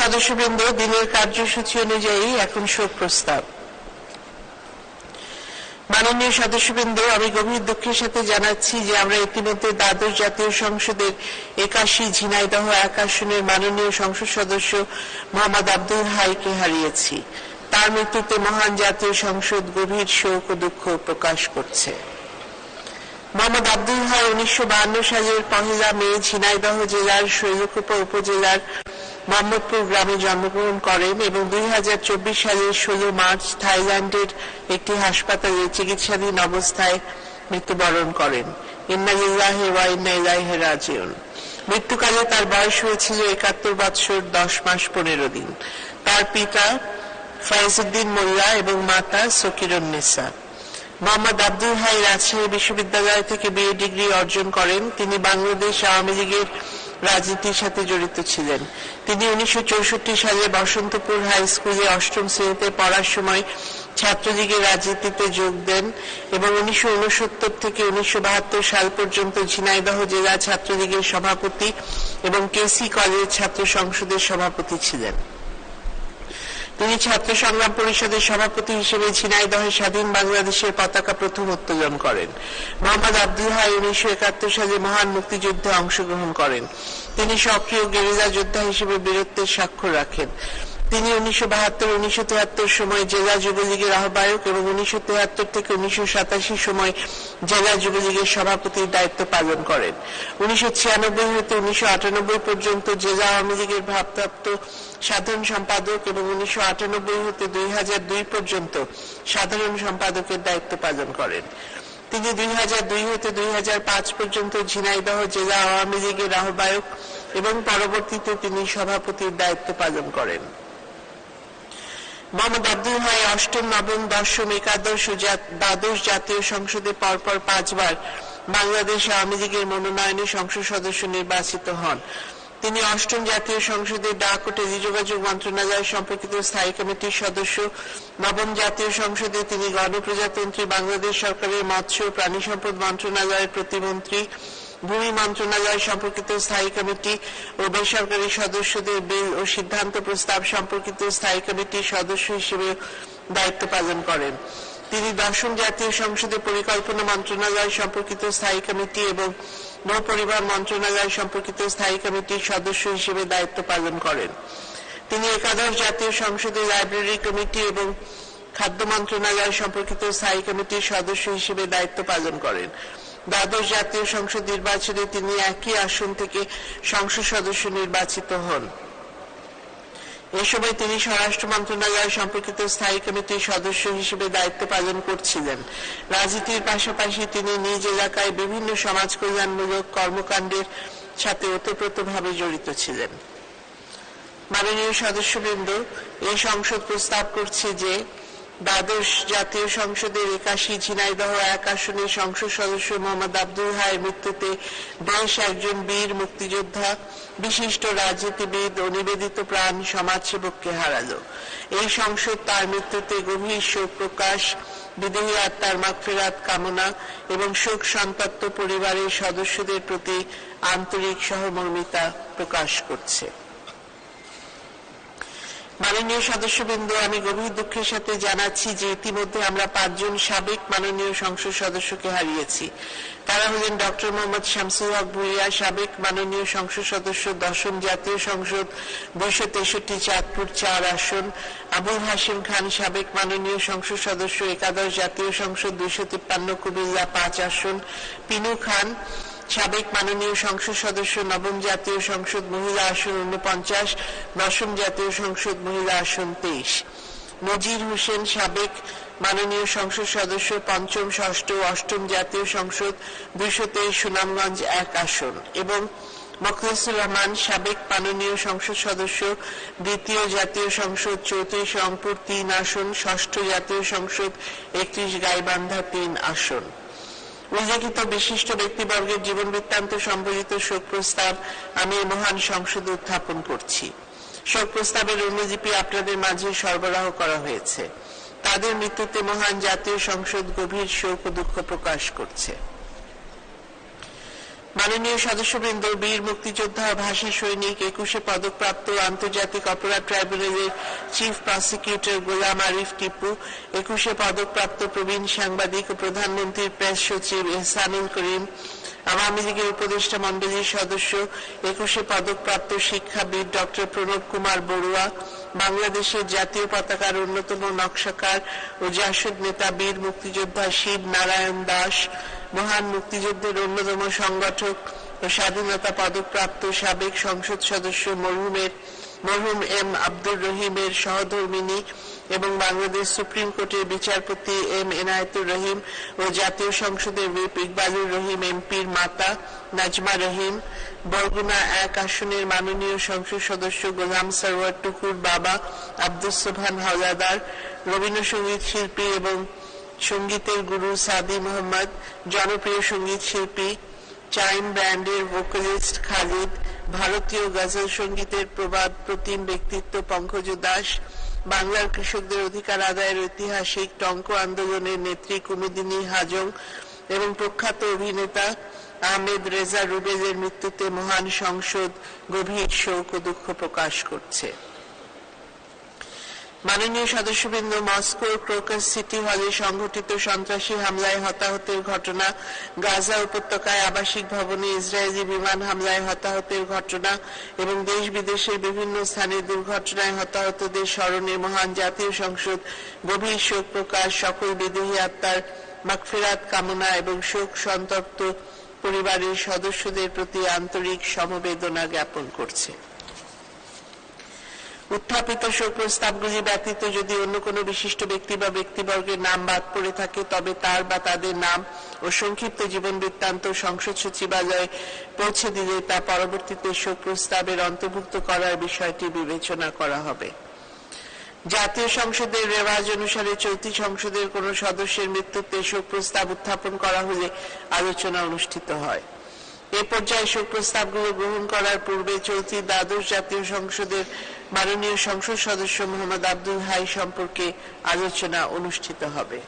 সদস্যবৃন্দ, দিনের কার্যসূচি অনুযায়ী এখন শোক প্রস্তাব মাননীয় সদস্যবৃন্দ, আমি গভীর দুঃখের সাথে জানাচ্ছি যে আমরা ইতিমধ্যে দ্বাদশ জাতীয় সংসদের একাশি ঝিনাইদহ মাননীয় সংসদ সদস্য মোহাম্মদ আব্দুল হাইকে হারিয়েছি। তার মৃত্যুতে মহান জাতীয় সংসদ গভীর শোক ও দুঃখ প্রকাশ করছে। মোহাম্মদ আব্দুল হাই উনিশশো সালের পহেলা মে ঝিনাইদহ জেলার শৈলকুপা উপজেলার মোহাম্মদপুর গ্রামে জন্মগ্রহণ করেন এবং দুই সালের ষোলো মার্চ থাইল্যান্ডের একটি হাসপাতালে চিকিৎসাধীন অবস্থায় মৃত্যুবরণ করেন। মৃত্যুকালে তার বয়স হয়েছিল একাত্তর বৎসর দশ মাস পনেরো দিন। তার পিতা ফয়েজউদ্দিন মোল্লা এবং মাতা সকিরুন্নেসা মোহাম্মদ আব্দুল হাই রাজশাহী বিশ্ববিদ্যালয় থেকে বিএ ডিগ্রি অর্জন করেন। তিনি বাংলাদেশ আওয়ামী লীগের রাজনীতির সাথে জড়িত ছিলেন। তিনি উনিশশো সালে বসন্তপুর হাই স্কুলে অষ্টম শ্রেণীতে পড়ার সময় ছাত্রলীগের রাজনীতিতে যোগ দেন এবং উনিশশো উনসত্তর থেকে উনিশশো বাহাত্তর সাল পর্যন্ত ঝিনাইদহ জেলা ছাত্রলীগের সভাপতি এবং কেসি কলেজ ছাত্র সংসদের সভাপতি ছিলেন। তিনি ছাত্র সংগ্রাম পরিষদের সভাপতি হিসেবে ঝিনাইদহে স্বাধীন বাংলাদেশের পতাকা প্রথম উত্তোলন করেন। মোহাম্মদ আব্দুল হাই উনিশশো একাত্তর সালে মহান মুক্তিযুদ্ধে অংশগ্রহণ করেন। তিনি সক্রিয় গেরিলা যোদ্ধা হিসেবে বীরত্বের স্বাক্ষর রাখেন। তিনি উনিশশো বাহাত্তর, উনিশশো তেহাত্তর সময় জেলা যুবলীগের আহ্বায়ক এবং উনিশশো তেহাত্তর থেকে উনিশশো সাতাশি সময় জেলা যুবলীগের সভাপতির দায়িত্ব পালন করেন। উনিশশো ছিয়ানব্বই হতে উনিশশো আটানব্বই পর্যন্ত জেলা আওয়ামী লীগের ভারপ্রাপ্ত সাধারণ সম্পাদক এবং উনিশশো আটানব্বই হতে দুই হাজার দুই পর্যন্ত সাধারণ সম্পাদকের দায়িত্ব পালন করেন। তিনি দুই হাজার দুই হতে দুই হাজার পাঁচ পর্যন্ত ঝিনাইদহ জেলা আওয়ামী লীগের আহ্বায়ক এবং পরবর্তীতে তিনি সভাপতির দায়িত্ব পালন করেন। মোহাম্মদ আব্দুল হাই অষ্টম, নবম, দশম, একাদশ ও দ্বাদশ জাতীয় সংসদে পরপর পাঁচবার বাংলাদেশ আওয়ামী লীগের মনোনয়নে সংসদ সদস্য নির্বাচিত হন। তিনি অষ্টম জাতীয় সংসদের ডাক ও টেলিযোগাযোগ মন্ত্রণালয় সম্পর্কিত স্থায়ী কমিটির সদস্য। নবম জাতীয় সংসদে তিনি গণপ্রজাতন্ত্রী বাংলাদেশ সরকারের মৎস্য প্রাণী সম্পদ মন্ত্রণালয়ের প্রতিমন্ত্রী। ভূমি মন্ত্রণালয় সম্পর্কিত স্থায়ী কমিটি ও বেসরকারি সদস্যদের বিল ও সিদ্ধান্ত প্রস্তাব সম্পর্কিত স্থায়ী কমিটির সদস্য হিসেবে দায়িত্ব পালন করেন। তিনি দশম জাতীয় সংসদে পরিকল্পনা মন্ত্রণালয় সম্পর্কিত স্থায়ী কমিটি এবং নৌ পরিবহন মন্ত্রণালয় সম্পর্কিত স্থায়ী কমিটির সদস্য হিসেবে দায়িত্ব পালন করেন। তিনি একাদশ জাতীয় সংসদে লাইব্রেরি কমিটি এবং খাদ্য মন্ত্রণালয় সম্পর্কিত স্থায়ী কমিটির সদস্য হিসেবে দায়িত্ব পালন করেন। দ্বাদশ জাতীয় সংসদ নির্বাচনে তিনি একই আসন থেকে সংসদ সদস্য নির্বাচিত হন। এ সময় তিনি স্বরাষ্ট্র মন্ত্রণালয় সম্পর্কিত স্থায়ী কমিটির সদস্য হিসেবে দায়িত্ব পালন করছিলেন। রাজনীতির পাশাপাশি তিনি নিজ এলাকায় বিভিন্ন সমাজ কল্যাণমূলক কর্মকাণ্ডের সাথে ওতপ্রোতভাবে জড়িত ছিলেন। মাননীয় সদস্যবৃন্দ, এই সংসদ প্রস্তাব করছে যে দ্বাদশ জাতীয় সংসদের একাশি, ঝিনাইদহ এক আসনের সংসদ সদস্য মোহাম্মদ আব্দুল হায়ের মৃত্যুতে দেশ একজন বীর মুক্তিযোদ্ধা, বিশিষ্ট রাজনীতিবিদ ও নিবেদিত প্রাণ সমাজসেবককে হারালো। এই সংসদ তার মৃত্যুতে গভীর শোক প্রকাশ, বিদেহী আত্মার মাগফিরাত কামনা এবং শোক সন্তপ্ত পরিবারের সদস্যদের প্রতি আন্তরিক সহমর্মিতা প্রকাশ করছে। মাননীয় সদস্যবৃন্দ, আমি গভীর দুঃখের সাথে জানাচ্ছি যে ইতিমধ্যে আমরা পাঁচজন সাবেক মাননীয় সংসদ সদস্যকে হারিয়েছি। তারা হলেন ডক্টর মোহাম্মদ শামসুল হক ভুইয়া, সাবেক মাননীয় সংসদ সদস্য, দশম জাতীয় সংসদ, দুইশো তেষট্টি চাঁদপুর চার আসন, আবুল হাসিম খান, সাবেক মাননীয় সংসদ সদস্য, একাদশ জাতীয় সংসদ, দুইশো তিপ্পান্ন কুমিল্লা পাঁচ আসন, পিনু খান সাবেক মাননীয় সংসদ সদস্য, নবম জাতীয় সংসদ মহিলা আসন উনপঞ্চাশ দশম জাতীয় সংসদ মহিলা আসন তেইশ। নজির হোসেন সাবেক মাননীয় সংসদ সদস্য, পঞ্চম, ষষ্ঠ অষ্টম জাতীয় সংসদ, দুইশো তেইশ সুনামগঞ্জ এক আসন এবং মখলিসুর রহমান সাবেক মাননীয় সংসদ সদস্য, দ্বিতীয় জাতীয় সংসদ, চৌত্রিশ রংপুর তিন আসন, ষষ্ঠ জাতীয় সংসদ, একত্রিশ গাইবান্ধা তিন আসন। উল্লেখিত বিশিষ্ট ব্যক্তিবর্গের জীবন বৃত্তান্ত সম্বলিত শোক প্রস্তাব আমি মহান সংসদে উত্থাপন করছি। শোক প্রস্তাবের অনুলিপি আপনাদের মাঝে সরবরাহ করা হয়েছে। তাদের মৃত্যুতে মহান জাতীয় সংসদ গভীর শোক ও দুঃখ প্রকাশ করছে। মাননীয় সদস্যবৃন্দ, বীর মুক্তিযোদ্ধা ভাষা সৈনিক, একুশে পদকপ্রাপ্ত আন্তর্জাতিক অপরাধ ট্রাইব্যুনালের চিফ প্রসিকিউটর গোলাম আরিফ টিপু, একুশে পদকপ্রাপ্ত প্রবীণ সাংবাদিক ও প্রধানমন্ত্রীর প্রেস সচিব এহসানুল করিম, আওয়ামী লীগের উপদেষ্টা মন্ডলীর সদস্য, একুশে পদকপ্রাপ্ত শিক্ষাবিদ ডক্টর প্রণব কুমার বড়ুয়া, বাংলাদেশের জাতীয় পতাকার অন্যতম নকশাকার ও জাসদ নেতা বীর মুক্তিযোদ্ধা শিব নারায়ণ দাস মহান মুক্তিযুদ্ধের অন্যতম সংগঠক ও স্বাধীনতা পদকপ্রাপ্ত সাবেক সংসদ সদস্য মরহুমের, মরহুম এম আব্দুর রহিমের সহধর্মিনী এবং বাংলাদেশ সুপ্রিম কোর্টের বিচারপতি এম এনায়েতুর রহিম ও জাতীয় সংসদের হুইপ ইকবালুর রহিম এমপির মাতা নাজমা রহিম, বরগুনা এক আসনের মাননীয় সংসদ সদস্য গোলাম সরওয়ার টুকুর বাবা আব্দুস সোবহান হাওলাদার, রবীন্দ্রসঙ্গীত শিল্পী এবং সঙ্গীতের গুরু সাদি মোহাম্মদ, জনপ্রিয় সংগীত শিল্পী, চাইম ব্র্যান্ডের ভোকালিস্ট খালিদ, ভারতীয় গজল সঙ্গীতের প্রবাদ প্রতিম ব্যক্তিত্ব পঙ্কজ দাস, বাংলার কৃষকদের অধিকার আদায়ের ঐতিহাসিক টঙ্ক আন্দোলনের নেত্রী কুমুদিনী হাজং এবং প্রখ্যাত অভিনেতা আহমেদ রেজা রুবেলের মৃত্যুতে মহান সংসদ গভীর শোক ও দুঃখ প্রকাশ করছে। মাননীয় সদস্যবৃন্দ, মস্কোর ক্রোকাস সিটি হলে সংঘটিত সন্ত্রাসী হামলায় হতাহতের ঘটনা, গাজা উপত্যকায় আবাসিক ভবনে ইসরায়েলি বিমান হামলায় হতাহতের ঘটনা এবং দেশ বিদেশের বিভিন্ন স্থানে দুর্ঘটনায় হতাহতদের স্মরণে মহান জাতীয় সংসদ, গভীর শোক প্রকাশ, সকল বিদেহী আত্মার মাগফিরাত কামনা এবং শোক সন্তপ্ত পরিবারের সদস্যদের প্রতি আন্তরিক সমবেদনা জ্ঞাপন করছে। উত্থাপিত শোক প্রস্তাবগুলি ব্যতীত যদি অন্য কোনো বিশিষ্ট ব্যক্তি বা ব্যক্তিবর্গের নাম বাদ পড়ে থাকে, তবে তার বা তাদের নাম ও সংক্ষিপ্ত জীবন বৃত্তান্ত সংসদ সচিবালয়ে পৌঁছে দিলে তা পরবর্তীতে শোক প্রস্তাবের অন্তর্ভুক্ত করার বিষয়টি বিবেচনা করা হবে। জাতীয় সংসদের রেওয়াজ অনুসারে চলতি সংসদের কোন সদস্যের মৃত্যুতে শোক প্রস্তাব উত্থাপন করা হলে আলোচনা অনুষ্ঠিত হয়। এ পর্যায়ে শোক প্রস্তাবগুলো গ্রহণ করার পূর্বে চলতি দ্বাদশ জাতীয় সংসদের মাননীয় সংসদ সদস্য মোহাম্মদ আব্দুল হাই সম্পর্কে আলোচনা অনুষ্ঠিত হবে।